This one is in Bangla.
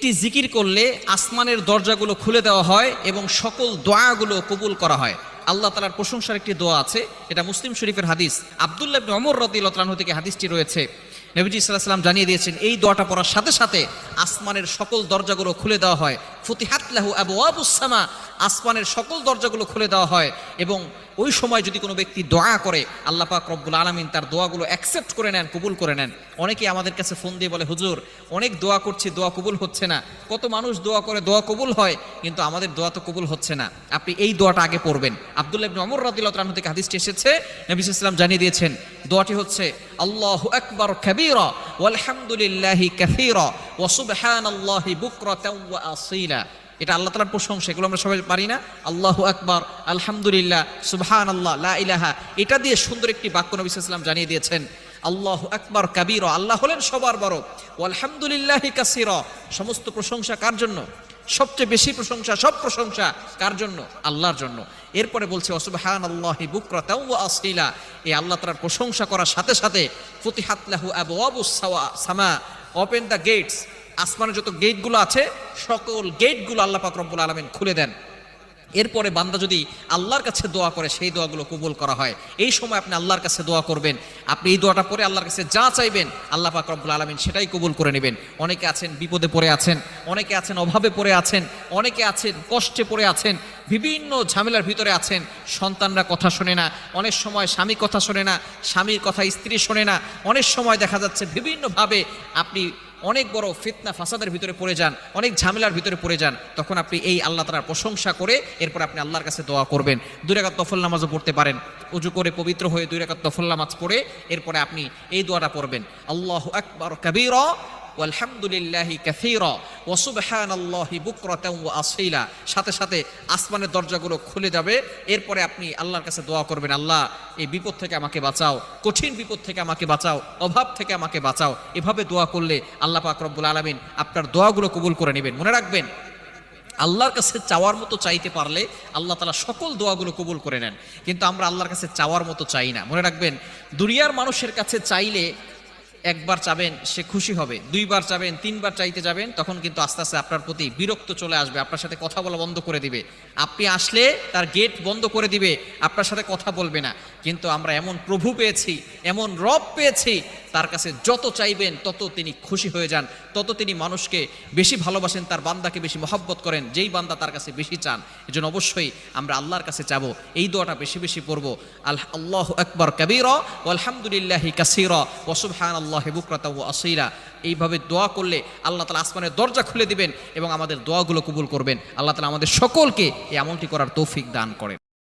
একটি জিকির করলে আসমানের দরজাগুলো খুলে দেওয়া হয় এবং সকল দোয়াগুলো কবুল করা হয়। আল্লাহ তালার প্রশংসার একটি দোয়া আছে। এটা মুসলিম শরীফের হাদিস। আবদুল্লাহ ইবনে ওমর রাদিয়াল্লাহু থেকে হাদিসটি রয়েছে। নবীজি সাল্লাহ সাল্লাম জানিয়ে দিয়েছেন, এই দোয়াটা পড়ার সাথে সাথে আসমানের সকল দরজাগুলো খুলে দেওয়া হয়। ফতিহাত লাহু আবু আবুসামা আসমানের সকল দরজাগুলো খুলে দেওয়া হয় এবং ওই সময় যদি কোনো ব্যক্তি দোয়া করে, আল্লাহ পাক রব্বুল আলমিন তার দোয়াগুলো অ্যাকসেপ্ট করে নেন, কবুল করে নেন। অনেকেই আমাদের কাছে ফোন দিয়ে বলে, হুজুর, অনেক দোয়া করছি, দোয়া কবুল হচ্ছে না। কত মানুষ দোয়া করে, দোয়া কবুল হয়, কিন্তু আমাদের দোয়া তো কবুল হচ্ছে না। আপনি এই দোয়াটা আগে পড়বেন। আব্দুল্লাহ ইবনে ওমর রাদিয়াল্লাহু তাআলা থেকে হাদিসটি এসেছে। নবী সাল্লাম জানিয়ে দিয়েছেন, দোয়াটি হচ্ছে, আল্লাহু আকবার কাবীরা ওয়ালহামদুলিল্লাহি কাসীরা ওয়া সুবহানাল্লাহি বুকরাতাও ওয়া আসীলা। এটা আল্লাহ তালার প্রশংসা, এগুলো আমরা সবাই পারি না। আল্লাহ আকবার, আলহামদুলিল্লাহ সুবহান আল্লাহ লা ইলাহা। এটা দিয়ে সুন্দর একটি বাক্য নবী সাল্লাম জানিয়ে দিয়েছেন, আল্লাহ আকবার কাবির। আল্লাহ হলেন সবার বড়। ও আলহামদুলিল্লাহ কাসির। সমস্ত প্রশংসা কার জন্য? সবচেয়ে বেশি প্রশংসা, সব প্রশংসা কার জন্য? আল্লাহর জন্য। এরপরে বলছে অসুবহান আল্লাহি ওয়া আসিলা। এই আল্লাহ তার প্রশংসা করার সাথে সাথে ফতিহাত লাহু আবু আবু সামা, ওপেন দ্য গেটস। আসমানের যত গেটগুলো আছে, সকল গেটগুলো আল্লাহ পাক আলমিন খুলে দেন। এরপরে বান্দা যদি আল্লাহর কাছে দোয়া করে, সেই দোয়াগুলো কবুল করা হয়। এই সময় আপনি আল্লাহর কাছে দোয়া করবেন। আপনি এই দোয়াটা পরে আল্লাহর কাছে যা চাইবেন, আল্লাহ পাক রব্বুল আলমিন সেটাই কবুল করে নেবেন। অনেকে আছেন বিপদে পড়ে আছেন, অনেকে আছেন অভাবে পড়ে আছেন, অনেকে আছেন কষ্টে পড়ে আছেন, বিভিন্ন ঝামেলার ভিতরে আছেন, সন্তানরা কথা শোনে না, অনেক সময় স্বামী কথা শোনে না, স্বামীর কথা স্ত্রী শোনে না, অনেক সময় দেখা যাচ্ছে বিভিন্নভাবে আপনি অনেক বড় ফিতনা ফাসাদের ভিতরে পড়ে যান, অনেক ঝামেলার ভিতরে পড়ে যান, তখন আপনি এই আল্লাহ তালার প্রশংসা করে এরপর আপনি আল্লাহর কাছে দোয়া করবেন। দুই রেখা তফল নামাজও পড়তে পারেন, উজু করে পবিত্র হয়ে দুই রেখা তফল নামাজ পড়ে এরপরে আপনি এই দোয়াটা পড়বেন। আল্লাহ আকবর কবির আলহামদুলিল্লাহি কাসীরা ওয়া সুবহানাল্লাহি বুকরাতাও ওয়া আসীলা সাথে সাথে আসমানের দরজাগুলো খুলে যাবে। এরপরে আপনি আল্লাহর কাছে দোয়া করবেন, আল্লাহ, এই বিপদ থেকে আমাকে বাঁচাও, কঠিন বিপদ থেকে আমাকে বাঁচাও, অভাব থেকে আমাকে বাঁচাও। এভাবে দোয়া করলে আল্লাহ পাক রব্বুল আলামিন আপনার দোয়াগুলো কবুল করে নেবেন। মনে রাখবেন, আল্লাহর কাছে চাওয়ার মতো চাইতে পারলে আল্লাহ তালা সকল দোয়াগুলো কবুল করে নেন। কিন্তু আমরা আল্লাহর কাছে চাওয়ার মতো চাই না। মনে রাখবেন, দুনিয়ার মানুষের কাছে চাইলে একবার চাবেন, সে খুশি হবে। দুইবার চাবেন, তিনবার চাইতে যাবেন, তখন কিন্তু আস্তে আস্তে আপনার প্রতি বিরক্ত চলে আসবে, আপনার সাথে কথা বলা বন্ধ করে দিবে। আপনি আসলে তার গেট বন্ধ করে দিবে, আপনার সাথে কথা বলবে না। কিন্তু আমরা এমন প্রভু পেয়েছি, এমন রব পেয়েছি, তার কাছে যত চাইবেন, তত তিনি খুশি হয়ে যান, তত তিনি মানুষকে বেশি ভালোবাসেন, তার বান্দাকে বেশি মহব্বত করেন, যেই বান্দা তার কাছে বেশি চান। এজন্য অবশ্যই আমরা আল্লাহর কাছে চাবো, এই দোয়াটা বেশি বেশি পড়ব। আল্লাহ আকবর কবির আলহামদুলিল্লাহি কাসির ওসুবহান আল্লাহ বুকরাতা ও আসিরা। এইভাবে দোয়া করলে আল্লাহ তালা আসমানের দরজা খুলে দিবেন এবং আমাদের দোয়াগুলো কবুল করবেন। আল্লাহ তালা আমাদের সকলকে এই আমলটি করার তৌফিক দান করেন।